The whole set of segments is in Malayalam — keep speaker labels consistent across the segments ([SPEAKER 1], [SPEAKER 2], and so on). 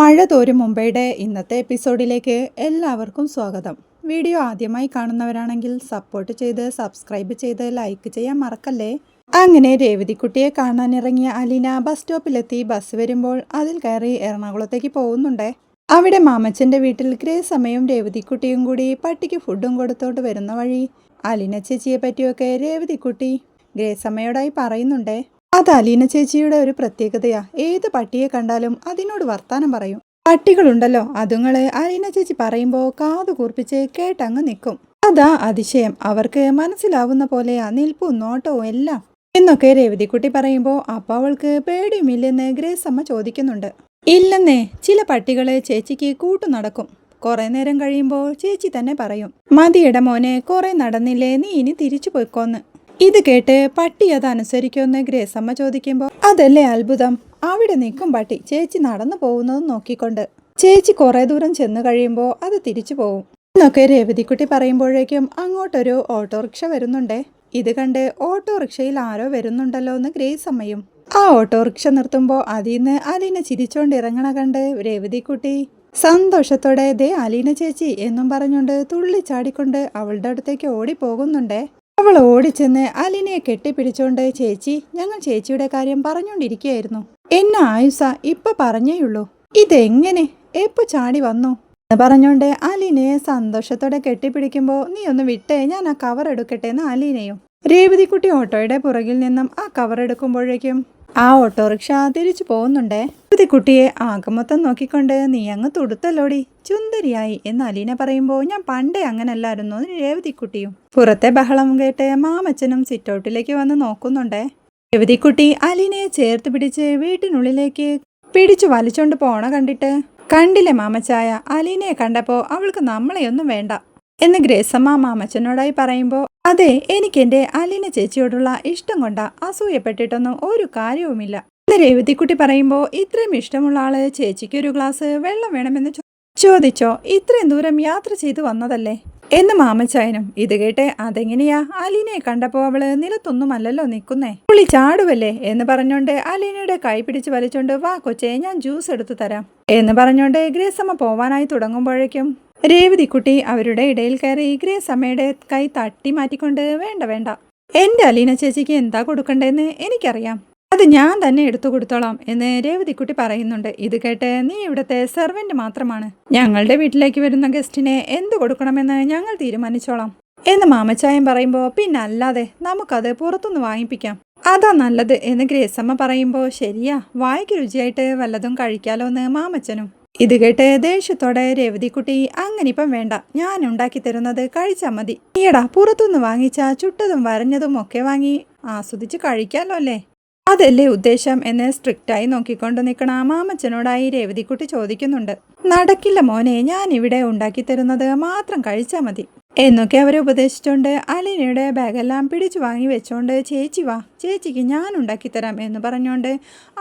[SPEAKER 1] മഴ തോരും മുംബൈയുടെ ഇന്നത്തെ എപ്പിസോഡിലേക്ക് എല്ലാവർക്കും സ്വാഗതം. വീഡിയോ ആദ്യമായി കാണുന്നവരാണെങ്കിൽ സപ്പോർട്ട് ചെയ്ത് സബ്സ്ക്രൈബ് ചെയ്ത് ലൈക്ക് ചെയ്യാൻ മറക്കല്ലേ? അങ്ങനെ രേവതിക്കുട്ടിയെ കാണാനിറങ്ങിയ അലീന ബസ് സ്റ്റോപ്പിലെത്തി ബസ് വരുമ്പോൾ അതിൽ കയറി എറണാകുളത്തേക്ക് പോകുന്നുണ്ടേ. അവിടെ മാമച്ചന്റെ വീട്ടിൽ ഗ്രേ സമയം രേവതിക്കുട്ടിയും കൂടി പട്ടിക്ക് ഫുഡും കൊടുത്തോട്ട് വരുന്ന വഴി അലീന ചേച്ചിയെ പറ്റിയൊക്കെ രേവതിക്കുട്ടി ഗ്രേ സമയോടായി പറയുന്നുണ്ടേ. അത് അലീന ചേച്ചിയുടെ ഒരു പ്രത്യേകതയാ. ഏത് പട്ടിയെ കണ്ടാലും അതിനോട് വർത്താനം പറയും. പട്ടികളുണ്ടല്ലോ അതുങ്ങളെ അലീന ചേച്ചി പറയുമ്പോ കാതു കൂർപ്പിച്ച് കേട്ടങ്ങ് നിൽക്കും അതാ അതിശയം. അവർക്ക് മനസ്സിലാവുന്ന പോലെയാ നിൽപ്പും നോട്ടവും എല്ലാം. എന്നൊക്കെ രേവതിക്കുട്ടി പറയുമ്പോ അപ്പ അവൾക്ക് പേടിയുമില്ലെന്ന് ഗ്രേസമ്മ ചോദിക്കുന്നുണ്ട്. ഇല്ലെന്നേ ചില പട്ടികളെ ചേച്ചിക്ക് കൂട്ടു നടക്കും. കുറെ നേരം കഴിയുമ്പോൾ ചേച്ചി തന്നെ പറയും മതിയുടെ മോനെ കുറെ നടന്നില്ലേ നീ ഇനി തിരിച്ചു പോയിക്കോന്ന്. ഇത് കേട്ട് പട്ടി അതനുസരിക്കുമെന്ന് ഗ്രേസമ്മ ചോദിക്കുമ്പോൾ അതല്ലേ അത്ഭുതം? അവിടെ നിൽക്കും പട്ടി. ചേച്ചി നടന്നു പോകുന്നത് നോക്കിക്കൊണ്ട്. ചേച്ചി കുറെ ദൂരം ചെന്ന് കഴിയുമ്പോൾ അത് തിരിച്ചു പോവും. എന്നൊക്കെ രേവതിക്കുട്ടി പറയുമ്പോഴേക്കും അങ്ങോട്ടൊരു ഓട്ടോറിക്ഷ വരുന്നുണ്ടേ. ഇത് കണ്ട് ഓട്ടോറിക്ഷയിൽ ആരോ വരുന്നുണ്ടല്ലോ എന്ന് ഗ്രേസ് അമ്മയും ആ ഓട്ടോറിക്ഷ നിർത്തുമ്പോൾ അതിൽ നിന്ന് അലീന ചിരിച്ചോണ്ട് ഇറങ്ങണ കണ്ട് രേവതിക്കുട്ടി സന്തോഷത്തോടെ ദേ അലീന ചേച്ചി എന്നും പറഞ്ഞുകൊണ്ട് തുള്ളി ചാടിക്കൊണ്ട് അവളുടെ അടുത്തേക്ക് ഓടിപ്പോകുന്നുണ്ടേ. അവൾ ഓടിച്ചെന്ന് അലിനെ കെട്ടിപ്പിടിച്ചോണ്ട് ചേച്ചി ഞങ്ങൾ ചേച്ചിയുടെ കാര്യം പറഞ്ഞുകൊണ്ടിരിക്കുകയായിരുന്നു എന്നെ ആയുസ ഇപ്പൊ പറഞ്ഞേയുള്ളൂ ഇതെങ്ങനെ? എപ്പോ ചാടി വന്നു? പറഞ്ഞോണ്ട് അലീനയെ സന്തോഷത്തോടെ കെട്ടിപ്പിടിക്കുമ്പോ നീ ഒന്ന് വിട്ടേ ഞാൻ ആ കവർ എടുക്കട്ടെ എന്ന് അലീനയും. രേവതിക്കുട്ടി ഓട്ടോയുടെ പുറകിൽ നിന്നും ആ കവർ എടുക്കുമ്പോഴേക്കും ആ ഓട്ടോറിക്ഷ തിരിച്ചു പോകുന്നുണ്ടേ? കുട്ടിയെ ആകമൊത്തം നോക്കിക്കൊണ്ട് നീ അങ്ങ് തുടുത്തല്ലോടി ചുന്ദരിയായി എന്ന് അലീന പറയുമ്പോൾ ഞാൻ പണ്ടേ അങ്ങനല്ലായിരുന്നു രേവതിക്കുട്ടിയും പുറത്തെ ബഹളം കേട്ട് മാമച്ചനും സിറ്റൗട്ടിലേക്ക് വന്ന് നോക്കുന്നുണ്ടേ. രേവതിക്കുട്ടി അലീനയെ ചേർത്ത് പിടിച്ച് വീട്ടിനുള്ളിലേക്ക് പിടിച്ചു വലിച്ചോണ്ട് പോണ കണ്ടിട്ട് കണ്ടില്ലേ മാമച്ചായ അലീനയെ കണ്ടപ്പോ അവൾക്ക് നമ്മളെയൊന്നും വേണ്ട എന്ന് ഗ്രേസമ്മ മാമച്ചനോടായി പറയുമ്പോൾ അതെ എനിക്ക് എന്റെ അലീന ചേച്ചിയോടുള്ള ഇഷ്ടം കൊണ്ട അസൂയപ്പെട്ടിട്ടൊന്നും ഒരു കാര്യവുമില്ല. രേവതിക്കുട്ടി പറയുമ്പോൾ ഇത്രയും ഇഷ്ടമുള്ള ആൾ ചേച്ചിക്ക് ഒരു ഗ്ലാസ് വെള്ളം വേണമെന്ന് ചോദിച്ചോ? ഇത്രയും ദൂരം യാത്ര ചെയ്തു വന്നതല്ലേ? എന്ന് മാമച്ചായനും ഇത് കേട്ടെ അതെങ്ങനെയാ? അലീനയെ കണ്ടപ്പോ അവൾ നിലത്തൊന്നുമല്ലല്ലോ നിൽക്കുന്നേ പുള്ളി ചാടുവല്ലേ? എന്ന് പറഞ്ഞോണ്ട് അലീനയുടെ കൈ പിടിച്ച് വലിച്ചോണ്ട് വാ കൊച്ചേ ഞാൻ ജ്യൂസ് എടുത്തു തരാം. എന്ന് പറഞ്ഞോണ്ട് ഗ്രേസമ്മ പോവാനായി തുടങ്ങുമ്പോഴേക്കും രേവതിക്കുട്ടി അവരുടെ ഇടയിൽ കയറി ഗ്രേസ് അമ്മയുടെ കൈ തട്ടി മാറ്റിക്കൊണ്ട് വേണ്ട വേണ്ട. എന്റെ അലീന ചേച്ചിക്ക് എന്താ കൊടുക്കണ്ടേന്ന് എനിക്കറിയാം. അത് ഞാൻ തന്നെ എടുത്തു കൊടുത്തോളാം എന്ന് രേവതിക്കുട്ടി പറയുന്നുണ്ട്. ഇത് കേട്ട് നീ ഇവിടുത്തെ സെർവന്റ് മാത്രമാണ്. ഞങ്ങളുടെ വീട്ടിലേക്ക് വരുന്ന ഗസ്റ്റിനെ എന്ത് കൊടുക്കണമെന്ന് ഞങ്ങൾ തീരുമാനിച്ചോളാം എന്ന് മാമച്ചായം പറയുമ്പോൾ പിന്നെ അല്ലാതെ നമുക്കത് പുറത്തുനിന്ന് വാങ്ങിപ്പിക്കാം. അതാ നല്ലത് എന്ന് ഗ്രേസമ്മ പറയുമ്പോൾ ശരിയാ വായിക്ക് രുചിയായിട്ട് വല്ലതും കഴിക്കാലോ എന്ന് മാമച്ചനും ഇത് കേട്ട് ദേഷ്യത്തോടെ രേവതിക്കുട്ടി അങ്ങനിപ്പം വേണ്ട ഞാൻ ഉണ്ടാക്കി തരുന്നത് കഴിച്ചാൽ മതി. ഈയടാ പുറത്തുനിന്ന് വാങ്ങിച്ച ചുട്ടതും വരഞ്ഞതും ഒക്കെ വാങ്ങി ആസ്വദിച്ച് കഴിക്കാലോ അല്ലേ? അതല്ലേ ഉദ്ദേശം എന്ന് സ്ട്രിക്റ്റായി നോക്കിക്കൊണ്ട് നിൽക്കണ മാമച്ചനോടായി രേവതിക്കുട്ടി ചോദിക്കുന്നുണ്ട്. നടക്കില്ല മോനെ ഞാൻ ഇവിടെ ഉണ്ടാക്കി തരുന്നത് മാത്രം കഴിച്ചാൽ മതി. എന്നൊക്കെ അവരെ ഉപദേശിച്ചുകൊണ്ട് അലീനയുടെ ബാഗെല്ലാം പിടിച്ചു വാങ്ങി വെച്ചോണ്ട് ചേച്ചി വാ ചേച്ചിക്ക് ഞാൻ ഉണ്ടാക്കി തരാം എന്ന് പറഞ്ഞുകൊണ്ട്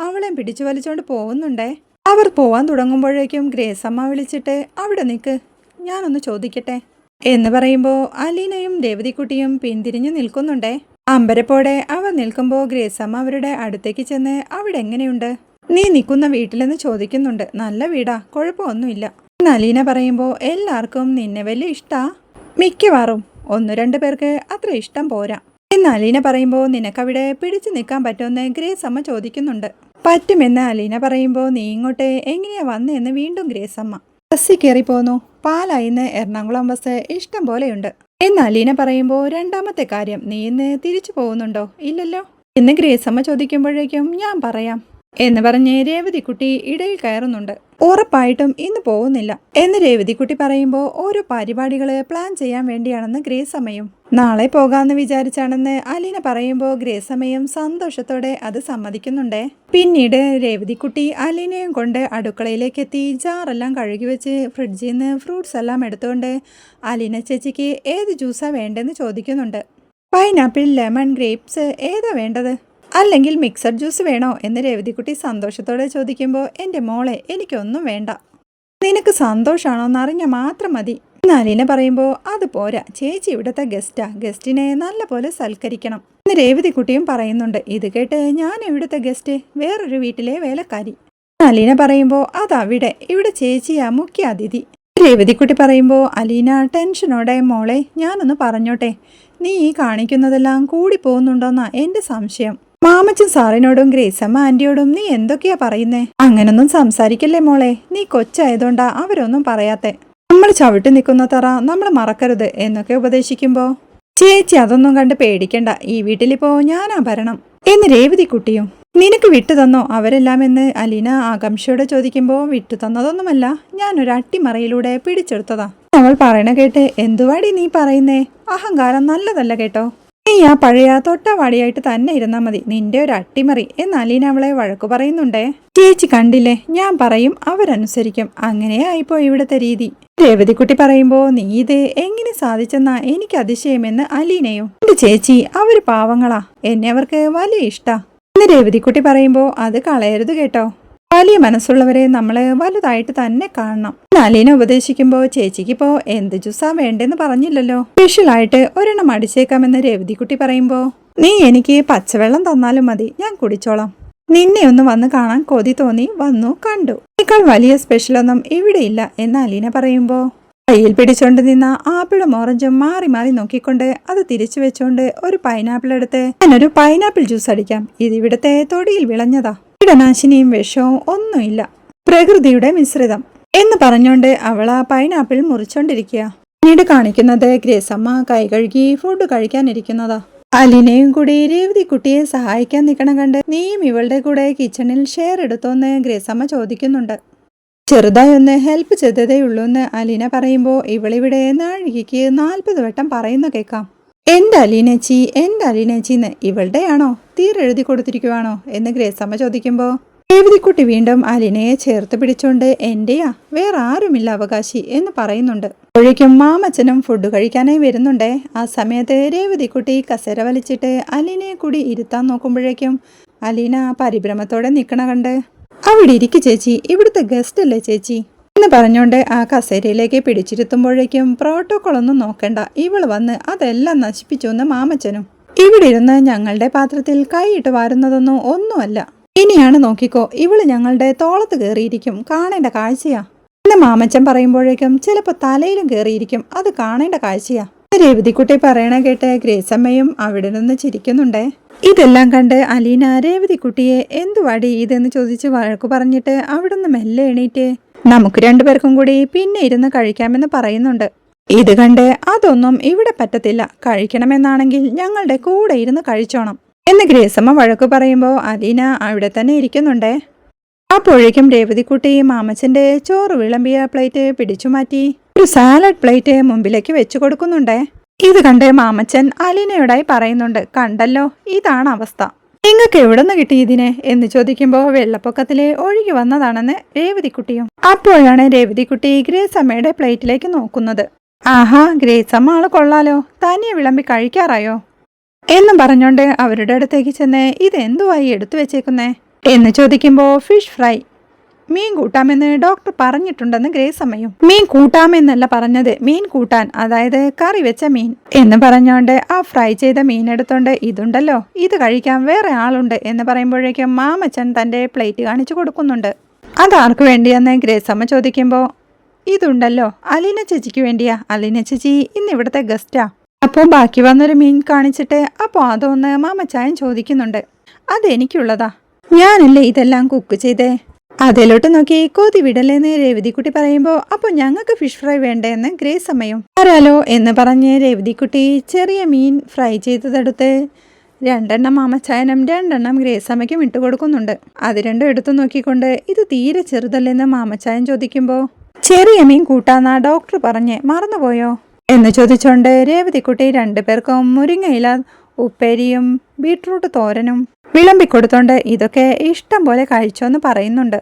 [SPEAKER 1] അവളെ പിടിച്ചു വലിച്ചോണ്ട് പോകുന്നുണ്ടേ. അവർ പോവാൻ തുടങ്ങുമ്പോഴേക്കും ഗ്രേസ് അമ്മ വിളിച്ചിട്ട് അവിടെ നിൽക്ക് ഞാനൊന്ന് ചോദിക്കട്ടെ? എന്ന് പറയുമ്പോൾ അലീനയും രേവതിക്കുട്ടിയും പിന്തിരിഞ്ഞു നിൽക്കുന്നുണ്ടേ. അമ്പരപ്പോടെ അവർ നിൽക്കുമ്പോൾ ഗ്രേസമ്മ അവരുടെ അടുത്തേക്ക് ചെന്ന് അവിടെ എങ്ങനെയുണ്ട്? നീ നിൽക്കുന്ന വീട്ടിലെന്ന് ചോദിക്കുന്നുണ്ട്. നല്ല വീടാ കുഴപ്പമൊന്നുമില്ല. എന്ന് അലീന പറയുമ്പോൾ എല്ലാവർക്കും നിന്നെ വലിയ ഇഷ്ടാ? മിക്കവാറും ഒന്നു രണ്ട് പേർക്ക് അത്ര ഇഷ്ടം പോരാ. എന്ന് അലീന പറയുമ്പോൾ നിനക്കവിടെ പിടിച്ചു നിൽക്കാൻ പറ്റുമെന്ന് ഗ്രേസമ്മ ചോദിക്കുന്നുണ്ട്. പറ്റുമെന്ന് അലീന പറയുമ്പോൾ നീ ഇങ്ങോട്ട് എങ്ങനെയാ വന്നതെന്ന് വീണ്ടും ഗ്രേസമ്മ. ബസ്സിൽ കയറി പോന്നു. പാലായിന്ന് എറണാകുളം ബസ് ഇഷ്ടം പോലെയുണ്ട്. എന്ന് അലീന പറയുമ്പോൾ രണ്ടാമത്തെ കാര്യം നീ ഇന്ന് തിരിച്ചു പോകുന്നുണ്ടോ? ഇല്ലല്ലോ. എന്ന് ഗ്രേസമ്മ ചോദിക്കുമ്പോഴേക്കും ഞാൻ പറയാം. എന്ന് പറഞ്ഞ് രേവതിക്കുട്ടി ഇടയിൽ കയറുന്നുണ്ട്. ഉറപ്പായിട്ടും ഇന്ന് പോകുന്നില്ല. എന്ന് രേവതിക്കുട്ടി പറയുമ്പോൾ ഓരോ പരിപാടികൾ പ്ലാൻ ചെയ്യാൻ വേണ്ടിയാണെന്ന് ഗ്രേസ് അമ്മയും നാളെ പോകാമെന്ന് വിചാരിച്ചാണെന്ന് അലീന പറയുമ്പോൾ ഗ്രേസ് അമ്മയും സന്തോഷത്തോടെ അത് സമ്മതിക്കുന്നുണ്ടേ. പിന്നീട് രേവതിക്കുട്ടി അലീനയും കൊണ്ട് അടുക്കളയിലേക്ക് എത്തി ജാറെല്ലാം കഴുകി വെച്ച് ഫ്രിഡ്ജിൽ നിന്ന് ഫ്രൂട്ട്സ് എല്ലാം എടുത്തുകൊണ്ട് അലീന ചേച്ചിക്ക് ഏത് ജ്യൂസാണ് വേണ്ടതെന്ന് ചോദിക്കുന്നുണ്ട്. പൈനാപ്പിൾ ലെമൺ ഗ്രേപ്സ് ഏതാ വേണ്ടത്? അല്ലെങ്കിൽ മിക്സർ ജ്യൂസ് വേണോ എന്ന് രേവതിക്കുട്ടി സന്തോഷത്തോടെ ചോദിക്കുമ്പോൾ എന്റെ മോളെ എനിക്കൊന്നും വേണ്ട. നിനക്ക് സന്തോഷമാണോ എന്നറിഞ്ഞാൽ മാത്രം മതി. നലിന പറയുമ്പോൾ അത് പോരാ ചേച്ചി ഇവിടുത്തെ ഗസ്റ്റാ. ഗസ്റ്റിനെ നല്ലപോലെ സൽക്കരിക്കണം. എന്ന് രേവതിക്കുട്ടിയും പറയുന്നുണ്ട്. ഇത് കേട്ട് ഞാൻ ഇവിടുത്തെ ഗസ്റ്റ് വേറൊരു വീട്ടിലെ വേലക്കാരി. അലീന പറയുമ്പോൾ അതവിടെ ഇവിടെ ചേച്ചിയാ മുഖ്യ അതിഥി. രേവതിക്കുട്ടി പറയുമ്പോൾ അലീന ടെൻഷനോടെ മോളെ ഞാനൊന്ന് പറഞ്ഞോട്ടെ. നീ ഈ കാണിക്കുന്നതെല്ലാം കൂടി പോകുന്നുണ്ടോന്നാ എന്റെ സംശയം. മാമച്ചൻ സാറിനോടും ഗ്രേസമ്മ ആന്റിയോടും നീ എന്തൊക്കെയാ പറയുന്നേ? അങ്ങനൊന്നും സംസാരിക്കല്ലേ മോളെ. നീ കൊച്ചായതുകൊണ്ടാ അവരൊന്നും പറയാത്തെ. നമ്മൾ ചവിട്ടി നിൽക്കുന്ന തറ നമ്മൾ മറക്കരുത് എന്നൊക്കെ ഉപദേശിക്കുമ്പോ ചേച്ചി അതൊന്നും കണ്ട് പേടിക്കണ്ട. ഈ വീട്ടിലിപ്പോ ഞാനാ ഭരണം. എന്ന് രേവതി കുട്ടിയും നിനക്ക് വിട്ടു തന്നോ അവരെല്ലാം എന്ന്? അലീന ആകാംക്ഷയോടെ ചോദിക്കുമ്പോൾ വിട്ടു തന്നതൊന്നുമല്ല. ഒരു അട്ടിമറയിലൂടെ പിടിച്ചെടുത്തതാ. അവൾ പറയണ കേട്ട് എന്തുവാടി നീ പറയുന്നേ? അഹങ്കാരം നല്ലതല്ല കേട്ടോ. നീ ആ പഴയ തൊട്ടവാടിയായിട്ട് തന്നെ ഇരുന്നാ മതി. നിന്റെ ഒരു അട്ടിമറി. എന്ന് അലീന അവളെ വഴക്കു പറയുന്നുണ്ടേ. ചേച്ചി കണ്ടില്ലേ? ഞാൻ പറയും അവരനുസരിക്കും. അങ്ങനെയായിപ്പോ ഇവിടുത്തെ രീതി. രേവതിക്കുട്ടി പറയുമ്പോ നീ ഇത് എങ്ങനെ സാധിച്ചെന്നാ എനിക്ക് അതിശയമെന്ന് അലീനയോ. എന്റെ ചേച്ചി അവർ പാവങ്ങളാ. എന്നെ അവർക്ക് വലിയ ഇഷ്ടാ. രേവതിക്കുട്ടി പറയുമ്പോ അത് കളയരുത് കേട്ടോ. വലിയ മനസ്സുള്ളവരെ നമ്മൾ വലുതായിട്ട് തന്നെ കാണണം. അലീന ചേച്ചിക്ക് ചേച്ചിക്കിപ്പോ എന്ത് ജ്യൂസാ വേണ്ടെന്ന് പറഞ്ഞില്ലല്ലോ? സ്പെഷ്യൽ ആയിട്ട് ഒരെണ്ണം അടിച്ചേക്കാമെന്ന് രേവതിക്കുട്ടി പറയുമ്പോ നീ എനിക്ക് പച്ചവെള്ളം തന്നാലും മതി ഞാൻ കുടിച്ചോളാം. നിന്നെ ഒന്ന് വന്ന് കാണാൻ കൊതി തോന്നി വന്നു കണ്ടു. ഇതിനേക്കാൾ വലിയ സ്പെഷ്യൽ സ്പെഷ്യലൊന്നും ഇവിടെയില്ല എന്ന് അലീന പറയുമ്പോ കയ്യിൽ പിടിച്ചോണ്ട് നിന്ന ആപ്പിളും ഓറഞ്ചും മാറി മാറി നോക്കിക്കൊണ്ട് അത് തിരിച്ചു വെച്ചോണ്ട് ഒരു പൈനാപ്പിൾ എടുത്ത് ഞാനൊരു പൈനാപ്പിൾ ജ്യൂസ് അടിക്കാം. ഇത് ഇവിടുത്തെ തൊടിയിൽ വിളഞ്ഞതാ. കീടനാശിനിയും വിഷവും ഒന്നുമില്ല. പ്രകൃതിയുടെ മിശ്രിതം. എന്ന് പറഞ്ഞോണ്ട് അവൾ ആ പൈനാപ്പിൾ മുറിച്ചോണ്ടിരിക്കുക. പിന്നീട് കാണിക്കുന്നത് ഗ്രേസമ്മ കൈ കഴുകി ഫുഡ് കഴിക്കാനിരിക്കുന്നതാ. അലിനെയും കൂടി രേവതി കുട്ടിയെ സഹായിക്കാൻ നിൽക്കണം കണ്ട് നീയും ഇവളുടെ കൂടെ കിച്ചണിൽ ഷെയർ എടുത്തോന്ന് ഗ്രേസമ്മ ചോദിക്കുന്നുണ്ട്. ചെറുതായി ഒന്ന് ഹെൽപ്പ് ചെയ്തതേ ഉള്ളൂ എന്ന് അലീന പറയുമ്പോൾ ഇവളിവിടെ നാഴികയ്ക്ക് നാൽപ്പത് വട്ടം പറയുന്ന കേൾക്കാം എന്റെ അലീനച്ചി ലീനച്ചി എന്ന് ഇവളുടെയാണോ? തീരെഴുതി കൊടുത്തിരിക്കുവാണോ? എന്ന് ഗ്രേസമ്മ ചോദിക്കുമ്പോൾ രേവതിക്കുട്ടി വീണ്ടും അലിനയെ ചേർത്ത് പിടിച്ചോണ്ട് എന്റെയാ? വേറെ ആരുമില്ല അവകാശി എന്ന് പറയുന്നുണ്ട്. അപ്പോഴേക്കും മാമച്ചനും ഫുഡ് കഴിക്കാനായി വരുന്നുണ്ടേ. ആ സമയത്ത് രേവതിക്കുട്ടി കസേര വലിച്ചിട്ട് അലിനയെ കൂടി ഇരുത്താൻ നോക്കുമ്പോഴേക്കും അലീന പരിഭ്രമത്തോടെ നിൽക്കണ കണ്ട് അവിടെ ഇരിക്കു ചേച്ചി. ഇവിടുത്തെ ഗസ്റ്റ് അല്ലേ ചേച്ചി? എന്ന് പറഞ്ഞുകൊണ്ട് ആ കസേരയിലേക്ക് പിടിച്ചിരുത്തുമ്പോഴേക്കും പ്രോട്ടോക്കോൾ ഒന്നും നോക്കണ്ട. ഇവൾ വന്ന് അതെല്ലാം നശിപ്പിച്ചു എന്ന് മാമച്ചനും. ഇവിടെ ഇരുന്ന് ഞങ്ങളുടെ പാത്രത്തിൽ കൈയിട്ട് വാരുന്നതൊന്നും ഒന്നുമല്ല. ഇനിയാണ് നോക്കിക്കോ ഇവൾ ഞങ്ങളുടെ തോളത്ത് കയറിയിരിക്കും. കാണേണ്ട കാഴ്ചയാ. എന്ന് മാമച്ചൻ പറയുമ്പോഴേക്കും ചിലപ്പോ തലയിലും കയറിയിരിക്കും. അത് കാണേണ്ട കാഴ്ചയാ. രേവതിക്കുട്ടി പറയണ കേട്ട് ഗ്രേസമ്മയും അവിടെ നിന്ന് ചിരിക്കുന്നുണ്ടേ. ഇതെല്ലാം കണ്ട് അലീന രേവതിക്കുട്ടിയെ എന്തുവാടി ഇതെന്ന് ചോദിച്ച് വഴക്കു പറഞ്ഞിട്ട് അവിടുന്ന് മെല്ലെ എണീറ്റ് നമുക്ക് രണ്ടുപേർക്കും കൂടി പിന്നെ ഇരുന്ന് കഴിക്കാമെന്ന് പറയുന്നുണ്ട്. ഇത് കണ്ട് അതൊന്നും ഇവിടെ പറ്റത്തില്ല. കഴിക്കണമെന്നാണെങ്കിൽ ഞങ്ങളുടെ കൂടെ ഇരുന്ന് കഴിച്ചോണം. എന്ന് ഗ്രേസമ്മ വഴക്കു പറയുമ്പോൾ അലീന അവിടെ തന്നെ ഇരിക്കുന്നുണ്ടേ. അപ്പോഴേക്കും രേവതിക്കുട്ടി മാമച്ചന്റെ ചോറ് വിളമ്പിയ പ്ലേറ്റ് പിടിച്ചു മാറ്റി ഒരു സാലഡ് പ്ലേറ്റ് മുമ്പിലേക്ക് വെച്ചു കൊടുക്കുന്നുണ്ടേ. ഇത് കണ്ട് മാമച്ചൻ അലീനയോടായി പറയുന്നുണ്ട് കണ്ടല്ലോ ഇതാണ് അവസ്ഥ. നിങ്ങൾക്ക് എവിടെ നിന്ന് കിട്ടി ഇതിനെ? എന്ന് ചോദിക്കുമ്പോൾ വെള്ളപ്പൊക്കത്തിലെ ഒഴുകി വന്നതാണെന്ന് രേവതിക്കുട്ടിയും. അപ്പോഴാണ് രേവതിക്കുട്ടി ഗ്രേസമ്മയുടെ പ്ലേറ്റിലേക്ക് നോക്കുന്നത്. ആഹാ ഗ്രേസമ്മ ആൾ കൊള്ളാലോ. തനിയെ വിളമ്പി കഴിക്കാറായോ? എന്നും പറഞ്ഞോണ്ട് അവരുടെ അടുത്തേക്ക് ചെന്ന് ഇതെന്തുവായി എടുത്തു വെച്ചേക്കുന്നേ? എന്ന് ചോദിക്കുമ്പോൾ ഫിഷ് ഫ്രൈ. മീൻ കൂട്ടാമെന്ന് ഡോക്ടർ പറഞ്ഞിട്ടുണ്ടെന്ന് ഗ്രേസ് അമ്മയും. മീൻ കൂട്ടാമെന്നല്ല പറഞ്ഞത്. മീൻ കൂട്ടാൻ അതായത് കറി വെച്ച മീൻ എന്ന് പറഞ്ഞോണ്ട് ആ ഫ്രൈ ചെയ്ത മീൻ എടുത്തോണ്ട് ഇതുണ്ടല്ലോ ഇത് കഴിക്കാൻ വേറെ ആളുണ്ട് എന്ന് പറയുമ്പോഴേക്കും മാമച്ചൻ തന്റെ പ്ലേറ്റ് കാണിച്ചു കൊടുക്കുന്നുണ്ട്. അതാർക്ക് വേണ്ടിയെന്ന് ഗ്രേസ് അമ്മ ചോദിക്കുമ്പോൾ ഇതുണ്ടല്ലോ അലീന ചേച്ചിക്ക് വേണ്ടിയാ. അലീന ചേച്ചി ഇന്ന് ഇവിടുത്തെ ഗസ്റ്റാ അപ്പോൾ ബാക്കി വന്നൊരു മീൻ കാണിച്ചിട്ട് അപ്പോൾ അതൊന്ന് മാമച്ചായൻ ചോദിക്കുന്നുണ്ട്. അതെനിക്കുള്ളതാ. ഞാനല്ലേ ഇതെല്ലാം കുക്ക് ചെയ്തേ? അതിലോട്ട് നോക്കി. കൊതി വിടലെന്ന് രേവതിക്കുട്ടി പറയുമ്പോ അപ്പോൾ ഞങ്ങൾക്ക് ഫിഷ് ഫ്രൈ വേണ്ടേന്ന് ഗ്രേസ് അമ്മയും ആരാലോ എന്ന് പറഞ്ഞ് രേവതിക്കുട്ടി ചെറിയ മീൻ ഫ്രൈ ചെയ്തതെടുത്ത് രണ്ടെണ്ണം മാമച്ചായനും രണ്ടെണ്ണം ഗ്രേസമ്മയ്ക്കും ഇട്ട് കൊടുക്കുന്നുണ്ട്. അത് രണ്ടും എടുത്തു നോക്കിക്കൊണ്ട് ഇത് തീരെ ചെറുതല്ലെന്ന് മാമച്ചായൻ ചോദിക്കുമ്പോ ചെറിയ മീൻ കൂട്ടാന്നാ ഡോക്ടർ പറഞ്ഞ് മറന്നുപോയോ? എന്ന് ചോദിച്ചോണ്ട് രേവതിക്കുട്ടി രണ്ടുപേർക്കും മുരിങ്ങയില ഉപ്പേരിയും ബീട്രൂട്ട് തോരനും വിളമ്പിക്കൊടുത്തോണ്ട് ഇതൊക്കെ ഇഷ്ടം പോലെ കഴിച്ചോന്ന് പറയുന്നുണ്ട്.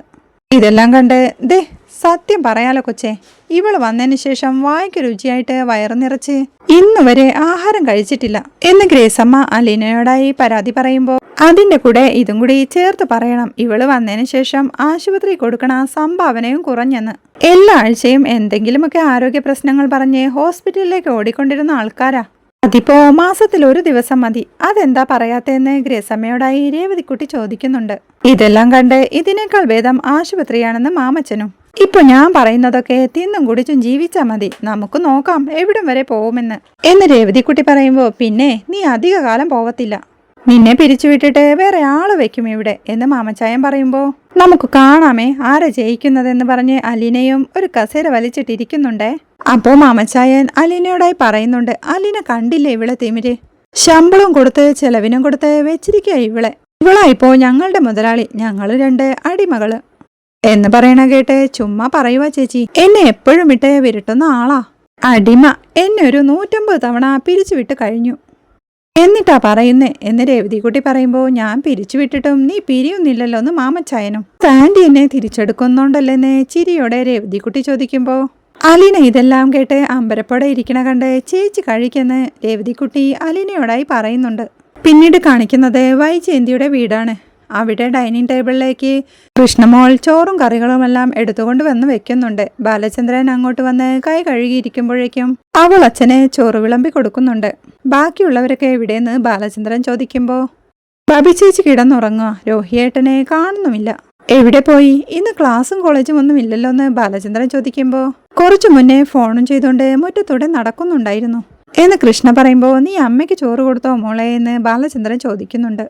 [SPEAKER 1] ഇതെല്ലാം കണ്ട് ദേ സത്യം പറയാലോ കൊച്ചേ. ഇവൾ വന്നതിന് ശേഷം വായ്ക്ക് രുചിയായിട്ട് വയറു നിറച്ച് ഇന്ന് വരെ ആഹാരം കഴിച്ചിട്ടില്ല. എന്ന് ഗ്രേസമ്മ അലീനയോടായി പരാതി പറയുമ്പോൾ അതിന്റെ കൂടെ ഇതും കൂടി ചേർത്ത് പറയണം. ഇവൾ വന്നതിന് ശേഷം ആശുപത്രി കൊടുക്കണ സംഭാവനയും കുറഞ്ഞെന്ന്. എല്ലാ ആഴ്ചയും എന്തെങ്കിലുമൊക്കെ ആരോഗ്യ പ്രശ്നങ്ങൾ പറഞ്ഞ് ഹോസ്പിറ്റലിലേക്ക് ഓടിക്കൊണ്ടിരുന്ന ആൾക്കാരാ. അതിപ്പോ മാസത്തിൽ ഒരു ദിവസം മതി. അതെന്താ പറയാത്തേന്ന് ഗ്രേസമ്മയോടായി രേവതിക്കുട്ടി ചോദിക്കുന്നുണ്ട്. ഇതെല്ലാം കണ്ട് ഇതിനേക്കാൾ ഭേദം ആശുപത്രിയാണെന്ന് മാമച്ചനും. ഇപ്പൊ ഞാൻ പറയുന്നതൊക്കെ തിന്നും കുടിച്ചും ജീവിച്ചാ മതി. നമുക്ക് നോക്കാം എവിടം വരെ പോവുമെന്ന് എന്ന് രേവതിക്കുട്ടി പറയുമ്പോ പിന്നെ നീ അധിക കാലം പോവത്തില്ല. നിന്നെ പിരിച്ചുവിട്ടിട്ട് വേറെ ആൾ വെക്കും ഇവിടെ. എന്ന് മാമച്ചായൻ പറയുമ്പോ നമുക്ക് കാണാമേ ആരാ ജയിക്കുന്നതെന്ന് പറഞ്ഞ് അലീനയും ഒരു കസേര വലിച്ചിട്ടിരിക്കുന്നുണ്ടേ. അപ്പോ മാമച്ചായൻ അലീനയോടായി പറയുന്നുണ്ട് അലീന കണ്ടില്ലേ ഇവളെ തിമിര്? ശമ്പളം കൊടുത്ത് ചെലവിനും കൊടുത്ത് വെച്ചിരിക്കുക ഇവളെ. ഇവളായിപ്പോ ഞങ്ങളുടെ മുതലാളി ഞങ്ങൾ രണ്ട് അടിമകൾ. എന്ന് പറയണ കേട്ട് ചുമ്മാ പറയുവാ ചേച്ചി എന്നെ എപ്പോഴും ഇട്ട് വിരട്ടുന്ന ആളാ. അടിമ എന്നെ ഒരു നൂറ്റമ്പത് തവണ പിരിച്ചുവിട്ട് കഴിഞ്ഞു. എന്നിട്ടാ പറയുന്നേ എന്ന് രേവതിക്കുട്ടി പറയുമ്പോ ഞാൻ പിരിച്ചു പിരിച്ചുവിട്ടിട്ടും നീ പിരിയുന്നില്ലല്ലോ എന്ന് മാമച്ചായനും. സാൻഡി എന്നെ തിരിച്ചെടുക്കുന്നുണ്ടല്ലെന്ന് ചിരിയോടെ രേവതിക്കുട്ടി ചോദിക്കുമ്പോ അലീന ഇതെല്ലാം കേട്ട് അമ്പരപ്പോടെ ഇരിക്കണ കണ്ട് ചേച്ചി കഴിക്കെന്ന് രേവതിക്കുട്ടി അലീനയോടായി പറയുന്നുണ്ട്. പിന്നീട് കാണിക്കുന്നത് വൈചേന്തിയുടെ വീടാണ്. അവിടെ ഡൈനിങ് ടേബിളിലേക്ക് കൃഷ്ണമോൾ ചോറും കറികളുമെല്ലാം എടുത്തുകൊണ്ട് വന്ന് വെക്കുന്നുണ്ട്. ബാലചന്ദ്രൻ അങ്ങോട്ട് വന്ന് കൈ കഴുകിയിരിക്കുമ്പോഴേക്കും അവൾ അച്ഛനെ ചോറ് വിളമ്പി കൊടുക്കുന്നുണ്ട്. ബാക്കിയുള്ളവരൊക്കെ എവിടെയെന്ന് ബാലചന്ദ്രൻ ചോദിക്കുമ്പോൾ ബബി ചേച്ചി കിടന്നുറങ്ങുക രോഹിയേട്ടനെ കാണുന്നുമില്ല. എവിടെ പോയി? ഇന്ന് ക്ലാസ്സും കോളേജും ഒന്നും ഇല്ലല്ലോ എന്ന് ബാലചന്ദ്രൻ ചോദിക്കുമ്പോൾ കുറച്ചു മുന്നേ ഫോണും ചെയ്തുകൊണ്ട് മുറ്റത്തൂടെ നടക്കുന്നുണ്ടായിരുന്നു. എന്ന് കൃഷ്ണ പറയുമ്പോൾ നീ അമ്മയ്ക്ക് ചോറ് കൊടുത്തോ മോളെ? എന്ന് ബാലചന്ദ്രൻ ചോദിക്കുന്നുണ്ട്.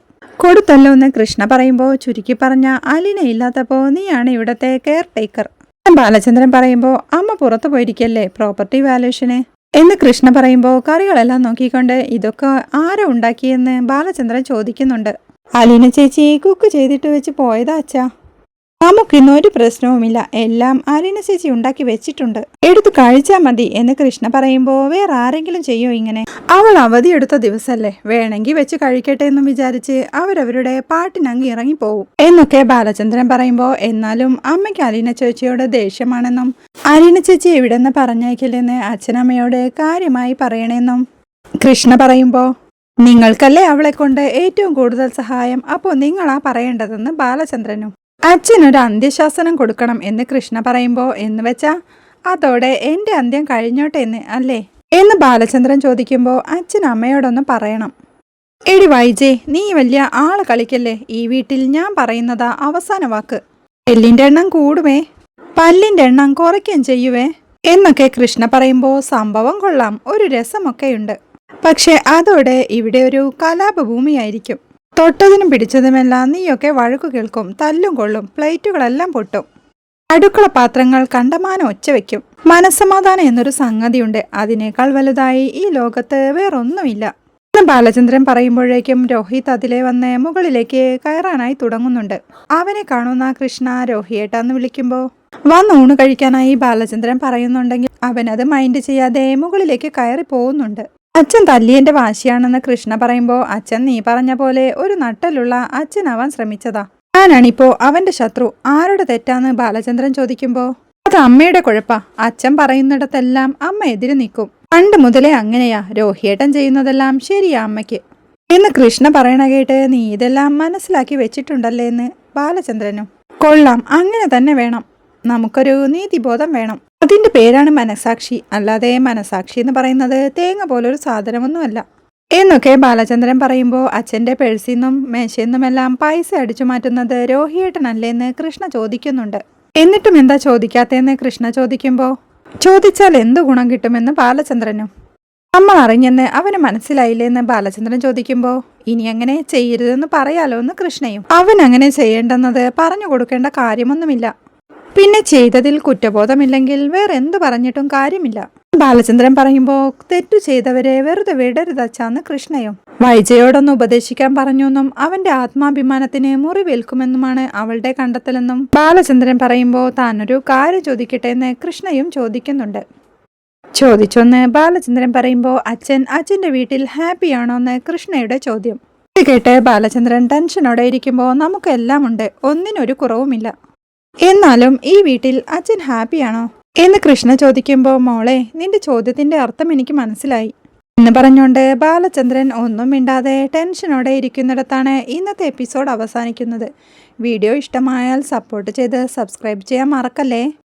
[SPEAKER 1] കൊടുത്തല്ലോ എന്ന് കൃഷ്ണ പറയുമ്പോൾ ചുരുക്കി പറഞ്ഞ അലിന ഇല്ലാത്തപ്പോൾ നീയാണ് ഇവിടത്തെ കെയർ ടേക്കർ. ബാലചന്ദ്രൻ പറയുമ്പോൾ അമ്മ പുറത്തു പോയിരിക്കല്ലേ? പ്രോപ്പർട്ടി വാല്യൂഷന് എന്ന് കൃഷ്ണ പറയുമ്പോൾ കറികളെല്ലാം നോക്കിക്കൊണ്ട് ഇതൊക്കെ ആരോ ഉണ്ടാക്കിയെന്ന്? ബാലചന്ദ്രൻ ചോദിക്കുന്നുണ്ട്. അലീന ചേച്ചി കുക്ക് ചെയ്തിട്ട് വെച്ച് പോയതാ അച്ഛാ. നമുക്കിന്ന് ഒരു പ്രശ്നവുമില്ല. എല്ലാം അലീന ചേച്ചി ഉണ്ടാക്കി വെച്ചിട്ടുണ്ട്. എടുത്തു കഴിച്ചാ മതി എന്ന് കൃഷ്ണ പറയുമ്പോൾ വേറെ ആരെങ്കിലും ചെയ്യോ ഇങ്ങനെ? അവൾ അവധിയെടുത്ത ദിവസമല്ലേ വേണമെങ്കിൽ വെച്ച് കഴിക്കട്ടെ എന്നും വിചാരിച്ച് അവരവരുടെ പാട്ടിനങ്ങ് ഇറങ്ങിപ്പോവും. എന്നൊക്കെ ബാലചന്ദ്രൻ പറയുമ്പോൾ എന്നാലും അമ്മയ്ക്ക് അലീന ചേച്ചിയോട് ദേഷ്യമാണെന്നും അലീന ചേച്ചി എവിടെന്ന് പറഞ്ഞേക്കില്ലെന്ന് അച്ഛനമ്മയോട് കാര്യമായി പറയണേന്നും കൃഷ്ണ പറയുമ്പോൾ നിങ്ങൾക്കല്ലേ അവളെ കൊണ്ട് ഏറ്റവും കൂടുതൽ സഹായം? അപ്പോൾ നിങ്ങളാ പറയേണ്ടതെന്ന് ബാലചന്ദ്രനും അച്ഛനൊരു അന്ത്യശാസനം കൊടുക്കണം എന്ന് കൃഷ്ണ പറയുമ്പോൾ എന്ന് വെച്ചാ അതോടെ എന്റെ അന്ത്യം കഴിഞ്ഞോട്ടെ എന്ന് അല്ലേ? എന്ന് ബാലചന്ദ്രൻ ചോദിക്കുമ്പോൾ അച്ഛൻ അമ്മയോടൊന്ന് പറയണം. എടി വൈജേ നീ വലിയ ആൾ കളിക്കല്ലേ? ഈ വീട്ടിൽ ഞാൻ പറയുന്നതാ അവസാന വാക്ക്. എല്ലിന്റെ എണ്ണം കൂടുമേ? പല്ലിന്റെ എണ്ണം കുറയ്ക്കുകയും ചെയ്യുവേ? എന്നൊക്കെ കൃഷ്ണ പറയുമ്പോൾ സംഭവം കൊള്ളാം ഒരു രസമൊക്കെയുണ്ട്. പക്ഷെ അതോടെ ഇവിടെ ഒരു കലാപഭൂമിയായിരിക്കും. തൊട്ടതിനും പിടിച്ചതുമെല്ലാം നീയൊക്കെ വഴക്കു കേൾക്കും തല്ലും കൊള്ളും പ്ലേറ്റുകളെല്ലാം പൊട്ടും. അടുക്കള പാത്രങ്ങൾ കണ്ടമാനം ഒച്ച വയ്ക്കും മനസ്സമാധാനം എന്നൊരു സംഗതിയുണ്ട്. അതിനേക്കാൾ വലുതായി ഈ ലോകത്ത് വേറൊന്നുമില്ല. എന്ന് ബാലചന്ദ്രൻ പറയുമ്പോഴേക്കും രോഹിത് അതിലെ വന്ന് മുകളിലേക്ക് കയറാനായി തുടങ്ങുന്നുണ്ട്. അവനെ കാണുന്ന കൃഷ്ണ രോഹിയേട്ടാന്ന് വിളിക്കുമ്പോൾ വന്ന് ഊണ് കഴിക്കാനായി ബാലചന്ദ്രൻ പറയുന്നുണ്ടെങ്കിൽ അവനത് മൈൻഡ് ചെയ്യാതെ മുകളിലേക്ക് കയറി പോകുന്നുണ്ട്. അച്ഛൻ തല്ലിയന്റെ വാശിയാണെന്ന് കൃഷ്ണ പറയുമ്പോൾ അച്ഛൻ നീ പറഞ്ഞ പോലെ ഒരു നട്ടലുള്ള അച്ഛനാവാൻ ശ്രമിച്ചതാ. ഞാനാണിപ്പോ അവന്റെ ശത്രു. ആരുടെ തെറ്റാന്ന് ബാലചന്ദ്രൻ ചോദിക്കുമ്പോ അത് അമ്മയുടെ കുഴപ്പാ. അച്ഛൻ പറയുന്നിടത്തെല്ലാം അമ്മ എതിര് നിൽക്കും. പണ്ട് മുതലേ അങ്ങനെയാ രോഹിയേട്ടൻ ചെയ്യുന്നതെല്ലാം ശരിയാ അമ്മയ്ക്ക്. എന്ന് കൃഷ്ണ പറയണ കേട്ട് നീ ഇതെല്ലാം മനസ്സിലാക്കി വെച്ചിട്ടുണ്ടല്ലേ എന്ന് ബാലചന്ദ്രനും. കൊള്ളാം. അങ്ങനെ തന്നെ വേണം. നമുക്കൊരു നീതിബോധം വേണം. അതിന്റെ പേരാണ് മനസാക്ഷി. അല്ലാതെ മനസാക്ഷി എന്ന് പറയുന്നത് തേങ്ങ പോലൊരു സാധനമൊന്നുമല്ല. എന്നൊക്കെ ബാലചന്ദ്രൻ പറയുമ്പോൾ അച്ഛന്റെ പേഴ്സിൽ നിന്നും മേശയിൽ നിന്നുമെല്ലാം പൈസ അടിച്ചു മാറ്റുന്നത് രോഹിയേട്ടനല്ലേന്ന് കൃഷ്ണ ചോദിക്കുന്നുണ്ട്. എന്നിട്ടും എന്താ ചോദിക്കാത്തതെന്ന് കൃഷ്ണ ചോദിക്കുമ്പോൾ ചോദിച്ചാൽ എന്ത് ഗുണം കിട്ടുമെന്ന് ബാലചന്ദ്രനും? അമ്മ അറിഞ്ഞെന്ന് അവന് മനസ്സിലായില്ലേന്ന് ബാലചന്ദ്രൻ ചോദിക്കുമ്പോൾ ഇനി അങ്ങനെ ചെയ്യരുതെന്ന് പറയാലോ? എന്ന് കൃഷ്ണയും. അവൻ അങ്ങനെ ചെയ്യേണ്ടെന്നത് പറഞ്ഞു കൊടുക്കേണ്ട കാര്യമൊന്നുമില്ല. പിന്നെ ചെയ്തതിൽ കുറ്റബോധമില്ലെങ്കിൽ വേറെ എന്ത് പറഞ്ഞിട്ടും കാര്യമില്ല. ബാലചന്ദ്രൻ പറയുമ്പോൾ തെറ്റു ചെയ്തവരെ വെറുതെ വിടരുതച്ചാന്ന് കൃഷ്ണയും. വൈജയോടൊന്ന് ഉപദേശിക്കാൻ പറഞ്ഞു എന്നും അവന്റെ ആത്മാഭിമാനത്തിന് മുറിവേൽക്കുമെന്നുമാണ് അവളുടെ കണ്ടെത്തലെന്നും ബാലചന്ദ്രൻ പറയുമ്പോൾ താനൊരു കാര്യം ചോദിക്കട്ടെ എന്ന് കൃഷ്ണയും ചോദിക്കുന്നുണ്ട്. ചോദിച്ചൊന്ന് ബാലചന്ദ്രൻ പറയുമ്പോൾ അച്ഛൻ അച്ഛന്റെ വീട്ടിൽ ഹാപ്പിയാണോ എന്ന് കൃഷ്ണയുടെ ചോദ്യം. കേട്ട് ബാലചന്ദ്രൻ ടെൻഷനോടെ ഇരിക്കുമ്പോൾ നമുക്കെല്ലാം ഉണ്ട് ഒന്നിനൊരു കുറവുമില്ല. എന്നാലും ഈ വീട്ടിൽ അച്ഛൻ ഹാപ്പിയാണോ? എന്ന് കൃഷ്ണ ചോദിക്കുമ്പോൾ മോളെ നിന്റെ ചോദ്യത്തിന്റെ അർത്ഥം എനിക്ക് മനസ്സിലായി. എന്ന് പറഞ്ഞുകൊണ്ട് ബാലചന്ദ്രൻ ഒന്നും മിണ്ടാതെ ടെൻഷനോടെ ഇരിക്കുന്നിടത്താണ് ഇന്നത്തെ എപ്പിസോഡ് അവസാനിക്കുന്നത്. വീഡിയോ ഇഷ്ടമായാൽ സപ്പോർട്ട് ചെയ്ത് സബ്സ്ക്രൈബ് ചെയ്യാൻ മറക്കല്ലേ?